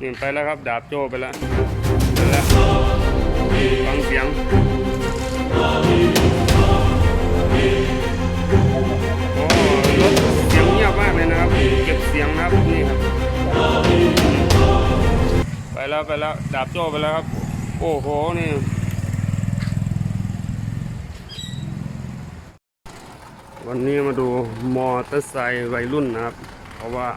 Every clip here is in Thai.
นี่ไปแล้วครับ ดาบโจ้ไปแล้วไปแล้วฟังเสียงโอ้รถเสียงเงียบมากเลยนะครับ เก็บเสียงนะครับนี่ครับ ไปแล้วไปแล้ว ดาบโจ้ไปแล้วครับ โอ้โหนี่วันนี้มาดูมอเตอร์ไซค์วัยรุ่นนะครับ เพราะว่า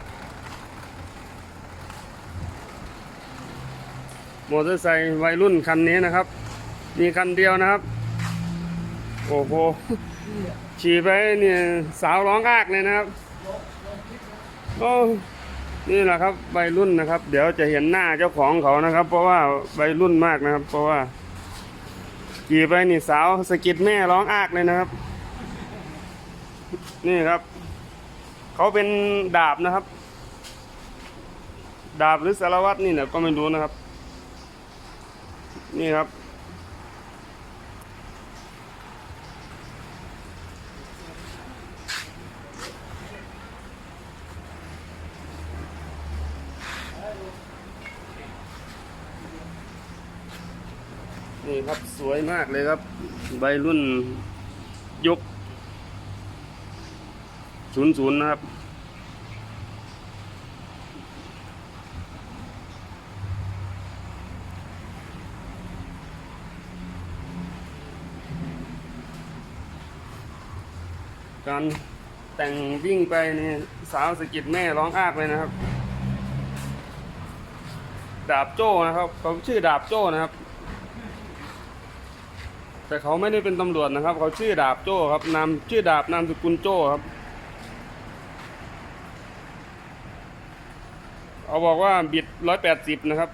มอเตอร์ไซค์วัยรุ่นคันนี้นะครับ มีคันเดียวนะครับ โอ้โหขี่ไปเนี่ยสาวร้องอากเลยนะครับโอ้นี่แหละครับวัยรุ่นนะครับ เดี๋ยวจะเห็นหน้าเจ้าของเขานะครับ เพราะว่าวัยรุ่นมากนะครับ เพราะว่าขี่ไปนี่สาวสะกิดแม่ร้องอากเลยนะครับ นี่ครับ เขาเป็นดาบนะครับ ดาบหรือสารวัตรนี่เนี่ยก็ไม่รู้นะครับ นี่ครับ นี่ครับสวยมากเลยครับ ใบรุ่นยกศูนย์ศูนย์นะครับ การแต่งวิ่งไปนี่สาวสกิดแม่ร้องอากเลยนะครับ ดาบโจ้นะครับเขาชื่อดาบโจ้นะครับ แต่เขาไม่ได้เป็นตำรวจนะครับ เขาชื่อดาบโจ้ครับนามชื่อดาบนามสกุลโจ้ครับเขาบอกว่าบิดร้อยแปดสิบนะครับ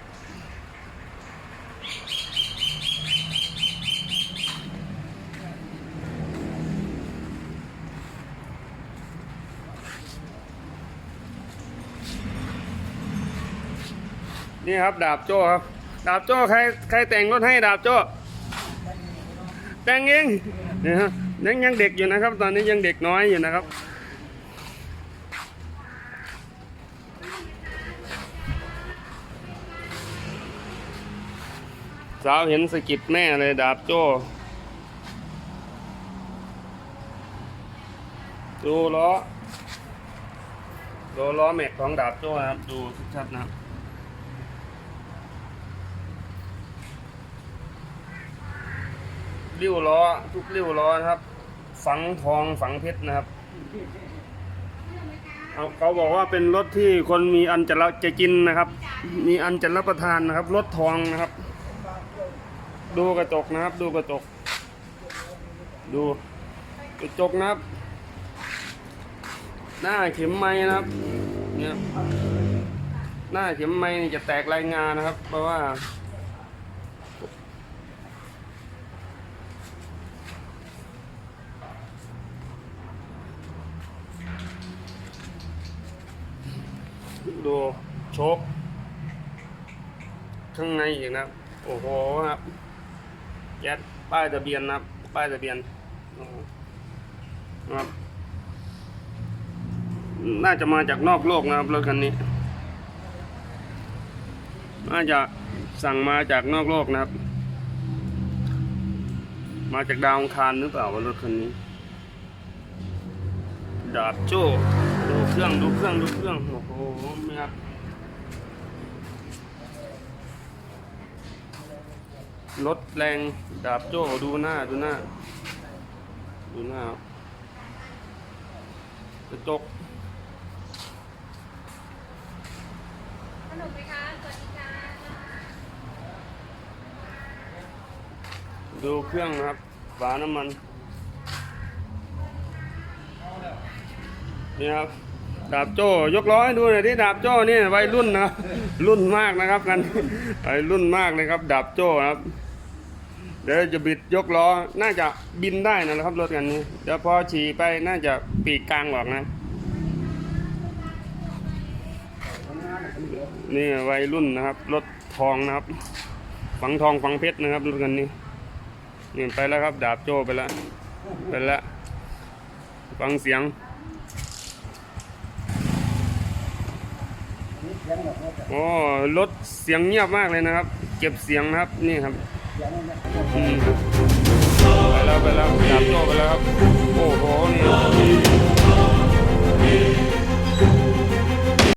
นี่ครับดาบโจ้ครับ ดาบโจ้ใครใครแต่งรถให้ดาบโจ้แต่งเองเนี่ยฮะยังยังเด็กอยู่นะครับ ตอนนี้ยังเด็กน้อยอยู่นะครับสาวเห็นสะกิดแม่เลยดาบโจ้ดูล้อดูล้อแม็กของดาบโจ้นะครับ ดูชัดๆนะครับ ริ้วล้อ ทุกริ้วล้อนะครับ ฝังทองฝังเพชรนะครับเอาเขาบอกว่าเป็นรถที่คนมีอันจะรับจะกินนะครับ มีอันจะรับประทานนะครับรถทองนะครับ ดูกระจกนะครับ ดูกระจก ดูกระจกนะครับ หน้าเข็มไม้นะครับ เนี่ยหน้าเข็มไม้นี่จะแตกรายงานนะครับ เพราะว่า ดูโชคข้างในอีกนะโอ้โหครับแก๊สป้ายทะเบียนนะครับป้ายทะเบียนนะครับน่าจะมาจากนอกโลกนะครับรถคันนี้ น่าจะสั่งมาจากนอกโลกนะครับ มาจากดาวอังคารหรือเปล่ารถคันนี้ ดาบโจ้ เครื่องดูเครื่องดูเครื่องโอ้โหนี่ครับรถแรงดาบโจ้ดูหน้าดูหน้า ดูหน้าครับกระจกสนุกไหมคะสวัสดีค่ะดูเครื่องนะครับฝาน้ำมันนี่ครับ ดาบโจ้ยกล้อให้ดูหน่อยที่ดาบโจ้นี่วัยรุ่นนะรุ่นมากนะครับกันวัยรุ่นมากเลยครับ ดาบโจ้ครับ เดี๋ยวจะบิดยกล้อน่าจะบินได้นะครับรถกันนี้เดี๋ยวพอฉี่ไปน่าจะปีกกลางออกนะนี่วัยรุ่นนะครับ รถทองนะครับ ฝังทองฝังเพชรนะครับรถกันนี้นี่ไปแล้วครับ ดาบโจ้ไปแล้วไปแล้วฟังเสียง โอ้รถเสียงเงียบมากเลยนะครับ เก็บเสียงนะครับนี่ครับไปแล้วไปแล้วดาบโจไปแล้วครับโอ้โหนี่